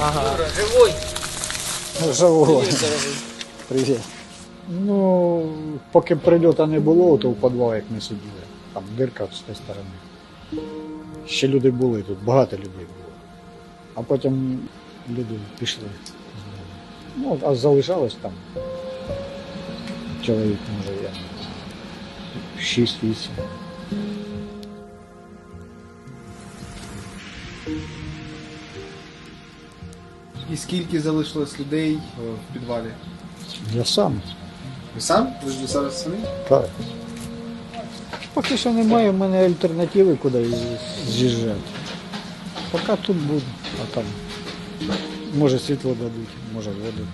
Ага. Живой. Живого. Привіт. Ну, поки прильоту не було, то в підвал, як ми сиділи. Там дирка з тієї сторони. Ще люди були тут, багато людей було. А потім люди пішли. Ну, а залишалось там чоловік, може, я не знаю, шість-вісім. І скільки залишилось людей е, в підвалі? Я сам. Ви сам? Ви ж зараз самі? Так. Поки що немає в мене альтернативи, куди з'їжджати. Поки тут буду, а там може світло дадуть, може воду.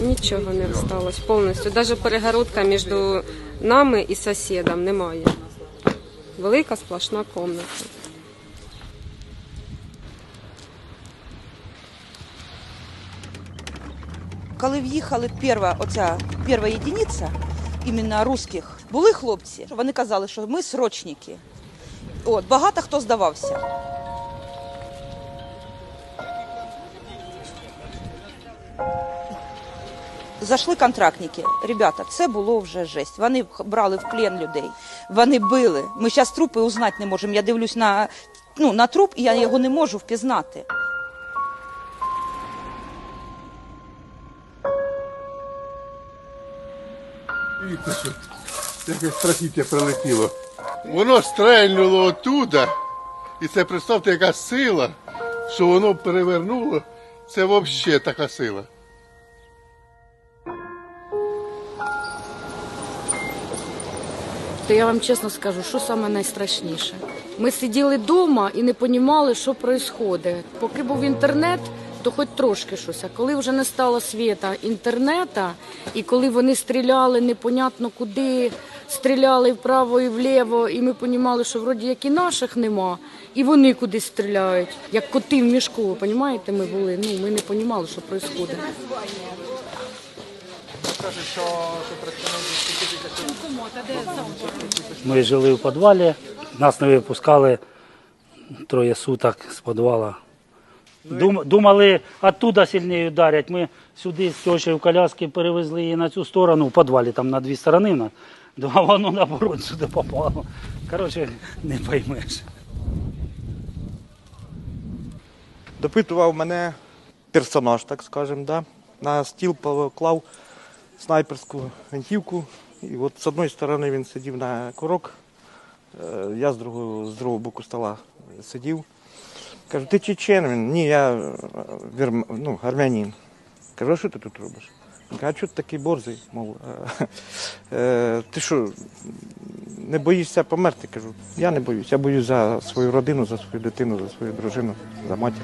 Нічого не осталось повністю. Навіть перегородка між нами і сусідом немає. Велика сплошна кімната. Коли в'їхали перша, оця перша єдиниця, іменно русських, були хлопці. Вони казали, що ми срочники. От, багато хто здавався. Зайшли контрактники. Ребята, це було вже жесть. Вони брали в плен людей. Вони били. Ми зараз трупи узнати не можемо. Я дивлюсь на, ну, на труп, і я його не можу впізнати. Яке страхіття прилетіло. Воно стрельнуло оттуда, і це представте, яка сила, що воно перевернуло. Це взагалі така сила. То я вам чесно скажу, що саме найстрашніше. Ми сиділи вдома і не розуміли, що відбувається. Поки був інтернет, то хоч трошки щось. А коли вже не стало світа інтернета, і коли вони стріляли непонятно куди, стріляли вправо і вліво, і ми розуміли, що вроді як і наших нема, і вони кудись стріляють, як коти в мішку. Ви розумієте, ми були. Ну ми не розуміли, що відбувається. Ми жили в підвалі, нас не випускали троє суток з підвала. Думали, оттуда сильніше ударять. Ми сюди з в коляски перевезли її на цю сторону, в підвалі там на дві сторони. В нас. А воно наоборот сюди попало. Коротше, не поймеш. допитував мене персонаж, так скажемо, да? на стіл поклав снайперську гвинтівку. І от з одної сторони він сидів на курок, е, я з другого, з другого боку стола сидів. Кажу, ти чечен? Він, ні, я е, вірм, ну, армянин. Кажу, а що ти тут робиш? А чого ти такий борзий? Мов, «Е, е, ти що, не боїшся померти? Кажу, я не боюсь. Я боюсь за свою родину, за свою дитину, за свою дружину, за матір.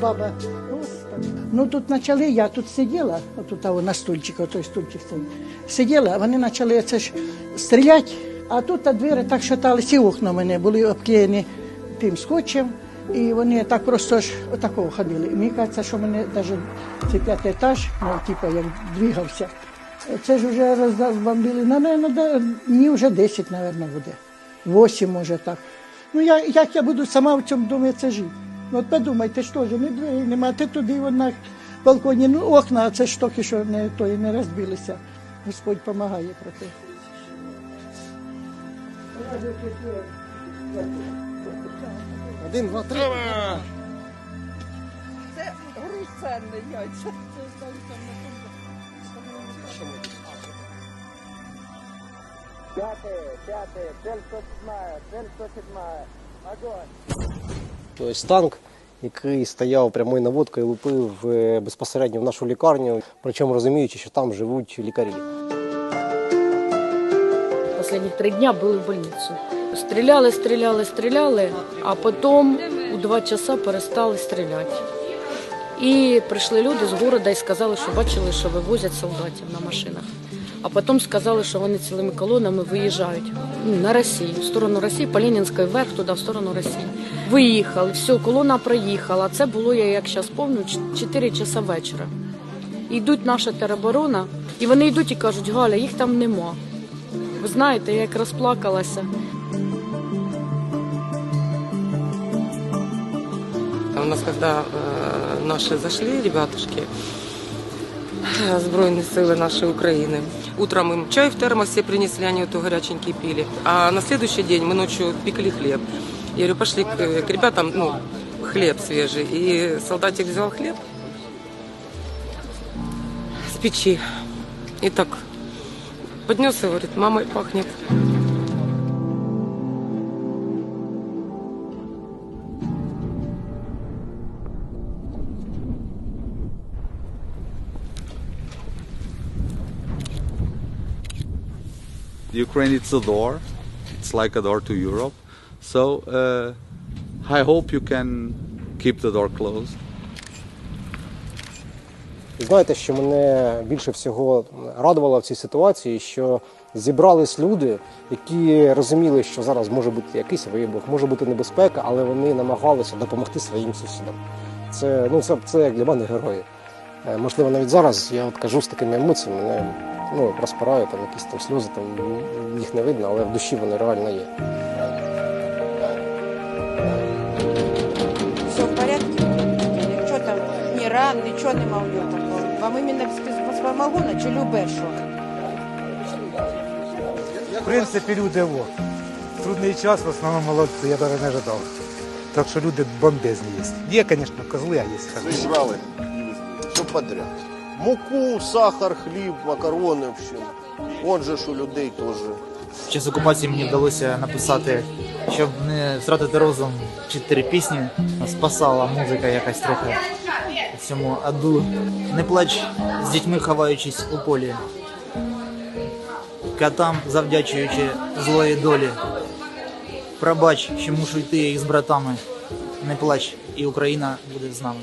Баба. Ну тут почали, я тут сиділа, отут на стульчику, той стульчик. Сиділа, вони почали це ж стріляти, а тут та двері так шаталися, і окна мене були обклеєні тим скотчем. І вони так просто ж отакого ходили. Мені кажеться, що мене навіть цей п'ятий етаж, ну, типу, як двигався. Це ж вже розбомбили, на мене да, вже 10, мабуть, буде. 8, може так. Ну я, як я буду сама в цьому домі це жити? Ну, от подумайте, що ж, ні двері немає, ти туди на балконі, ну окна, це ж тільки що не, то і не розбилися. Господь допомагає про те. Один, два, три. Це грузценне яйця. Тобто танк, який стояв прямою наводкою, лупив е, безпосередньо в нашу лікарню, причому розуміючи, що там живуть лікарі. Останні три дня були в больницю. Стріляли, стріляли, стріляли, а потім у два часа перестали стріляти. І прийшли люди з города і сказали, що бачили, що вивозять солдатів на машинах. А потім сказали, що вони цілими колонами виїжджають на Росію, в сторону Росії, по Ленінської вверх, туди, в сторону Росії. Виїхали, все, колона проїхала. Це було, я як зараз пам'ятаю, 4 часа вечора. Йдуть наша тероборона, і вони йдуть і кажуть, Галя, їх там нема. Ви знаєте, я як розплакалася. У нас, когда э, наши зашли, ребятушки, э, Збройні сили нашей Украины, утром им чай в термосе принесли, они вот горяченький пили. А на следующий день мы ночью пекли хлеб. Я говорю, пошли к, к ребятам, ну, хлеб свежий. И солдатик взял хлеб с печи. И так поднес и говорит, мамой пахнет. Ukraine it's a door. It's like a door to Europe. So uh, I hope you can keep the door closed. Знаєте, що мене більше всього радувало в цій ситуації, що зібрались люди, які розуміли, що зараз може бути якийсь вибух, може бути небезпека, але вони намагалися допомогти своїм сусідам. Це, ну, це, це як для мене герої. Е, Можливо, навіть зараз я от кажу з такими емоціями, мене ну, розпираю, там якісь там сльози, там їх не видно, але в душі вони реально є. Ран, нічого нема у нього такого. Вам іменно з чи любе що? В принципі, люди во. Трудний час, в основному молодці, я навіть не ожидав. Так що люди бомбезні є. Є, звісно, козли, а є хороші. Брали все подряд. Муку, сахар, хліб, макарони, в общем. Он же ж у людей теж. Під час окупації мені вдалося написати, щоб не втратити розум, чотири пісні. Спасала музика якась трохи цьому аду. Не плач з дітьми ховаючись у полі. Котам завдячуючи злої долі. Пробач, що мушу йти їх з братами. Не плач, і Україна буде з нами.